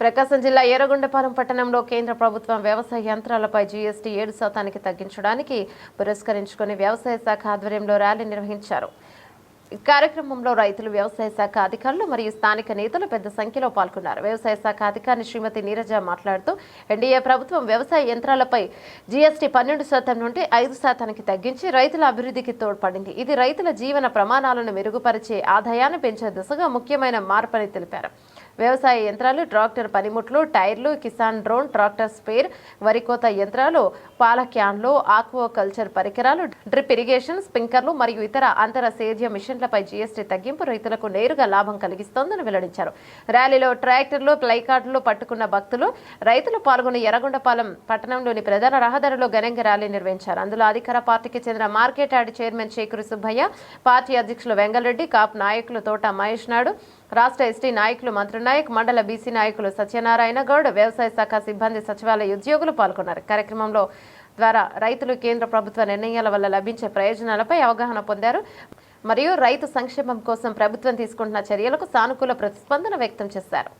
ప్రకాశం జిల్లా ఏరగొండపాలెం పట్టణంలో కేంద్ర ప్రభుత్వం వ్యవసాయ యంత్రాలపై జీఎస్టీ ఏడు శాతానికి తగ్గించడానికి పురస్కరించుకుని వ్యవసాయ శాఖ ఆధ్వర్యంలో ర్యాలీ నిర్వహించారు. ఈ కార్యక్రమంలో రైతులు వ్యవసాయ శాఖ అధికారులు మరియు స్థానిక నేతలు పెద్ద సంఖ్యలో పాల్గొన్నారు. వ్యవసాయ శాఖ అధికారి శ్రీమతి నీరజ మాట్లాడుతూ ఎన్డీఏ ప్రభుత్వం వ్యవసాయ యంత్రాలపై జీఎస్టీ పన్నెండు శాతం నుండి ఐదు శాతానికి తగ్గించి రైతుల అభివృద్ధికి తోడ్పడింది. ఇది రైతుల జీవన ప్రమాణాలను మెరుగుపరిచే ఆదాయాన్ని పెంచే దిశగా ముఖ్యమైన మార్పని తెలిపారు. వ్యవసాయ యంత్రాలు ట్రాక్టర్ పనిముట్లు టైర్లు కిసాన్ డ్రోన్ ట్రాక్టర్ స్పేర్ వరికోత యంత్రాలు పాల క్యాన్లు ఆక్వాకల్చర్ పరికరాలు డ్రిప్ ఇరిగేషన్ స్ప్రింకర్లు మరియు ఇతర అంతర సేద్య మిషన్లపై జీఎస్టీ తగ్గింపు రైతులకు నేరుగా లాభం కలిగిస్తోందని వెల్లడించారు. ర్యాలీలో ట్రాక్టర్లు ప్లైకార్డులు పట్టుకున్న భక్తులు రైతులు పాల్గొని ఎర్రగొండపాలెం పట్టణంలోని ప్రధాన రహదారిలో ఘనంగా ర్యాలీ నిర్వహించారు. అందులో అధికార పార్టీకి చెందిన market yard chairman Shekhar Subbaiah party అధ్యక్షులు వెంగళరెడ్డి కాప్ నాయకులు తోట మహేష్ నాయుడు రాష్ట్ర ఎస్టీ నాయకులు నాయక్ మండల బీసీ నాయకులు సత్యనారాయణ గౌడ్ వ్యవసాయ శాఖ సిబ్బంది సచివాలయ ఉద్యోగులు పాల్గొన్నారు. కార్యక్రమంలో ద్వారా రైతులు కేంద్ర ప్రభుత్వ నిర్ణయాల వల్ల లభించే ప్రయోజనాలపై అవగాహన పొందారు. మరియు రైతు సంక్షేమం కోసం ప్రభుత్వం తీసుకుంటున్న చర్యలకు సానుకూల ప్రతిస్పందన వ్యక్తం చేశారు.